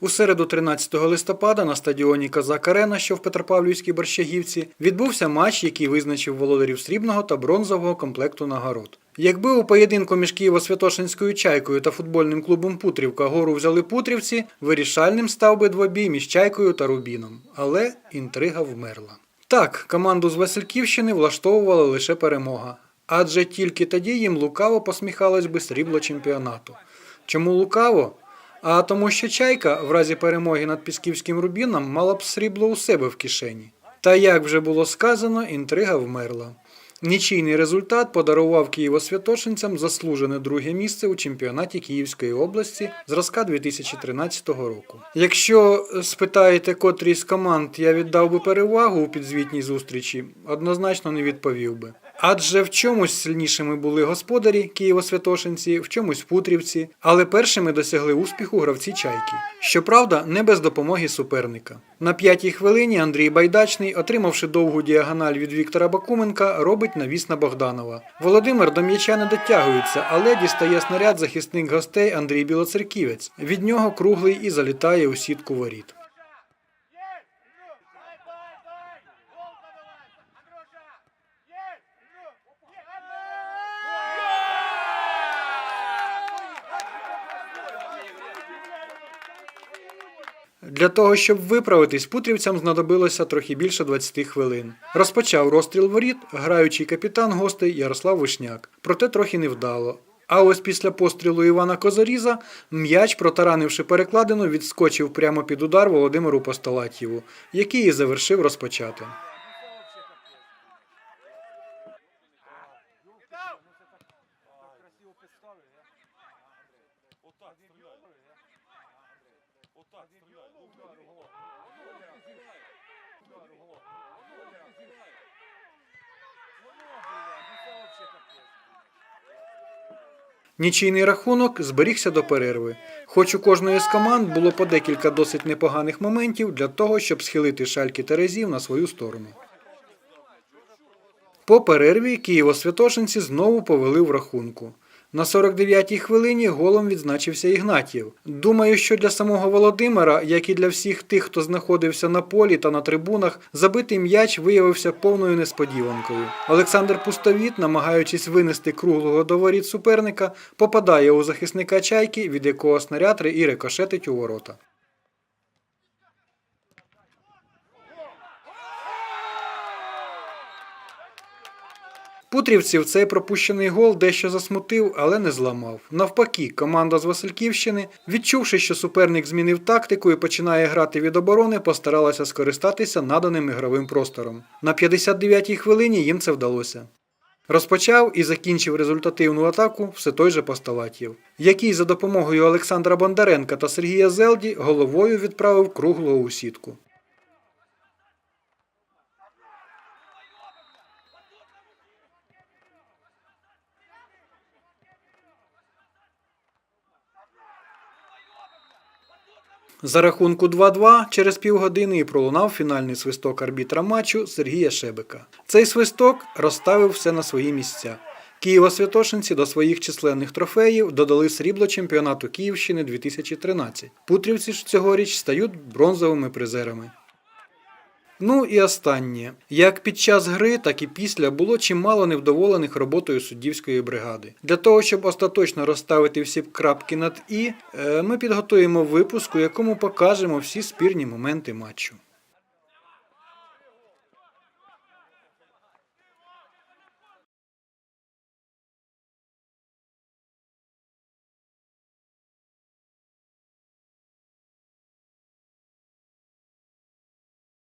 У середу 13 листопада на стадіоні Козак Арена, що в Петропавлівській Борщагівці, відбувся матч, який визначив володарів срібного та бронзового комплекту нагород. Якби у поєдинку між Києво-Святошинською чайкою та футбольним клубом Путрівка гору взяли путрівці, вирішальним став би двобій між чайкою та Рубіном. Але інтрига вмерла. Так, команду з Васильківщини влаштовувала лише перемога. Адже тільки тоді їм лукаво посміхалось би срібло чемпіонату. Чому лукаво? А тому, що чайка в разі перемоги над Пісківським Рубіном мала б срібло у себе в кишені. Та як вже було сказано, інтрига вмерла. Нічийний результат подарував києво-святошинцям заслужене друге місце у чемпіонаті Київської області зразка 2013 року. Якщо спитаєте, котрій з команд я віддав би перевагу у підзвітній зустрічі, однозначно не відповів би. Адже в чомусь сильнішими були господарі Києво-Святошинці, в чомусь Путрівці, але першими досягли успіху гравці чайки. Щоправда, не без допомоги суперника. На п'ятій хвилині Андрій Байдачний, отримавши довгу діагональ від Віктора Бакуменка, робить навіс на Богданова. Володимир до м'яча не дотягується, але дістає снаряд захисник гостей Андрій Білоцерківець. Від нього круглий і залітає у сітку воріт. Для того, щоб виправитись, путрівцям знадобилося трохи більше 20 хвилин. Розпочав розстріл воріт, граючий капітан гостей Ярослав Вишняк. Проте трохи невдало. А ось після пострілу Івана Козаріза м'яч, протаранивши перекладину, відскочив прямо під удар Володимиру Постолатєву, який і завершив розпочати. Нічийний рахунок зберігся до перерви. Хоч у кожної з команд було по декілька досить непоганих моментів для того, щоб схилити шальки Терезів на свою сторону. По перерві Києво-Святошинці знову повели в рахунку. На 49-й хвилині голом відзначився Ігнатів. Думаю, що для самого Володимира, як і для всіх тих, хто знаходився на полі та на трибунах, забитий м'яч виявився повною несподіванкою. Олександр Пустовіт, намагаючись винести круглого до воріт суперника, попадає у захисника чайки, від якого снаряд і рикошетить у ворота. Путрівців цей пропущений гол дещо засмутив, але не зламав. Навпаки, команда з Васильківщини, відчувши, що суперник змінив тактику і починає грати від оборони, постаралася скористатися наданим ігровим простором. На 59-й хвилині їм це вдалося. Розпочав і закінчив результативну атаку все той же Посталатєв, який за допомогою Олександра Бондаренка та Сергія Зелді головою відправив круглого у сітку. За рахунку 2-2 через півгодини і пролунав фінальний свисток арбітра матчу Сергія Шебека. Цей свисток розставив все на свої місця. Києво-Святошинці до своїх численних трофеїв додали срібло чемпіонату Київщини 2013. Путрівці ж цьогоріч стають бронзовими призерами. Ну і останнє. Як під час гри, так і після було чимало невдоволених роботою суддівської бригади. Для того, щоб остаточно розставити всі крапки над І, е, ми підготуємо випуск, у якому покажемо всі спірні моменти матчу.